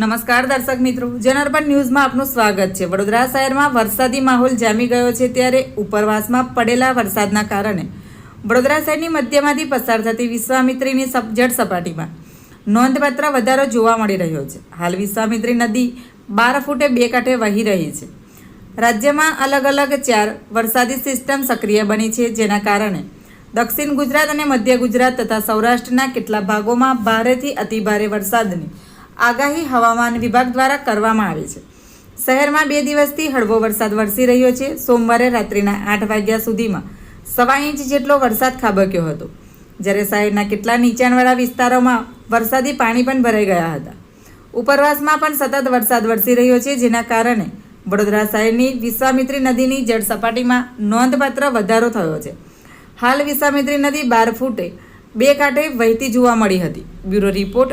નમસ્કાર દર્શક મિત્રો. જનરપન ન્યૂઝમાં આપનું સ્વાગત છે. વડોદરા શહેરમાં વરસાદી માહોલ જામી ગયો છે ત્યારે ઉપરવાસમાં પડેલા વરસાદના કારણે વડોદરા શહેરની મધ્યમાંથી પસાર થતી વિશ્વામિત્રીની જળ સપાટીમાં નોંધપાત્ર વધારો જોવા મળી રહ્યો છે. હાલ વિશ્વામિત્રી નદી બાર ફૂટે બે કાંઠે વહી રહી છે. રાજ્યમાં અલગ અલગ ચાર વરસાદી સિસ્ટમ સક્રિય બની છે જેના કારણે દક્ષિણ ગુજરાત અને મધ્ય ગુજરાત તથા સૌરાષ્ટ્રના કેટલા ભાગોમાં ભારેથી અતિભારે વરસાદની આગાહી હવામાન વિભાગ દ્વારા કરવામાં આવી છે. શહેરમાં બે દિવસથી હળવો વરસાદ વરસી રહ્યો છે. સોમવારે રાત્રિના આઠ વાગ્યા સુધીમાં સવા ઇંચ જેટલો વરસાદ ખાબક્યો હતો. જ્યારે શહેરના કેટલા નીચાણવાળા વિસ્તારોમાં વરસાદી પાણી પણ ભરાઈ ગયા હતા. ઉપરવાસમાં પણ સતત વરસાદ વરસી રહ્યો છે, જેના કારણે વડોદરા શહેરની વિશ્વામિત્રી નદીની જળ સપાટીમાં નોંધપાત્ર વધારો થયો છે. હાલ વિશ્વામિત્રી નદી બાર ફૂટે, બે કાંઠે વહેતી જોવા મળી હતી. Bureau report